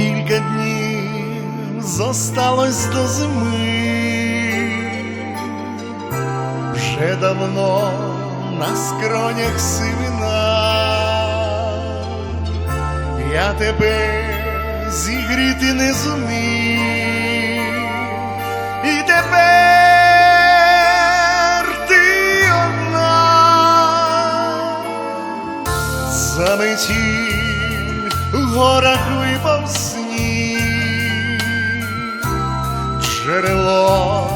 Кілька днів зосталось до зими, вже давно на скронях сивина, я тебе зігріти не зумів, і тепер ти одна. Заметіль у горах випав сніг, джерело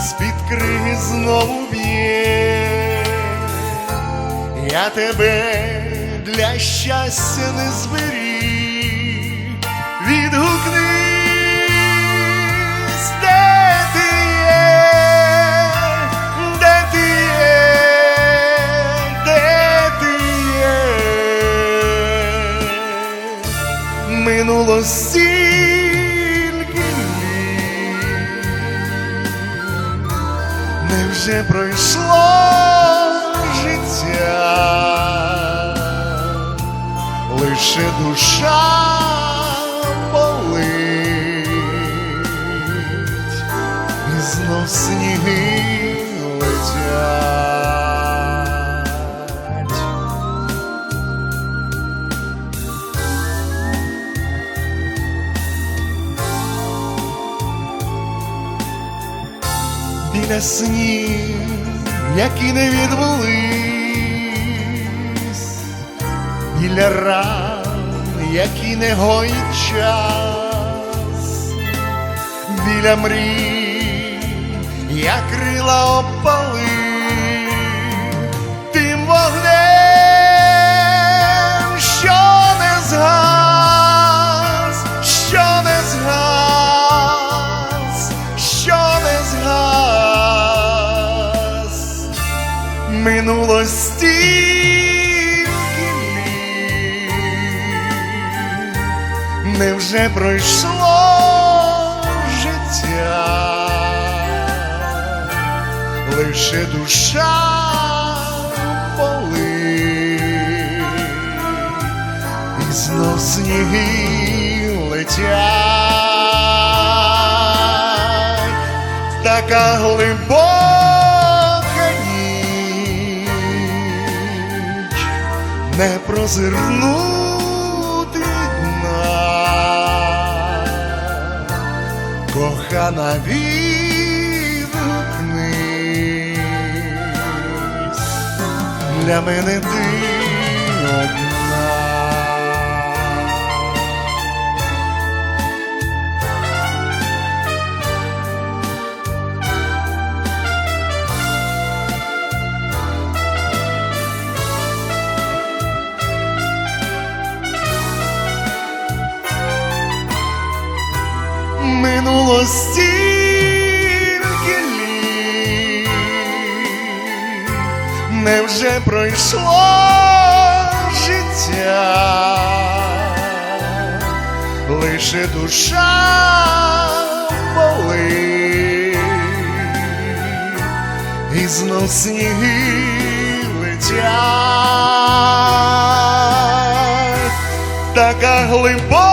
з-під криги знову б'є, я тебе для щастя не зберіг, літ, невже пройшло життя, лише душа біля снів, які не відбулись, біля ран, які не гоїть час, біля мрій, я крила опали, минуло стільки літ, невже пройшло життя, лише душа болить, і знов сніги летять, така глибока не дна, кохана відгукнись, для мене ти одна. Минуло стільки літ, невже пройшло життя, лише душа болить, і знов сніги летять, така глибока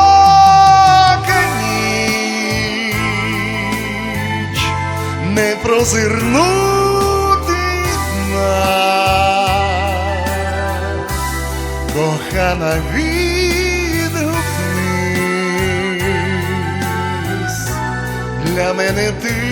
на дна, кохана відгукнись, для мене ти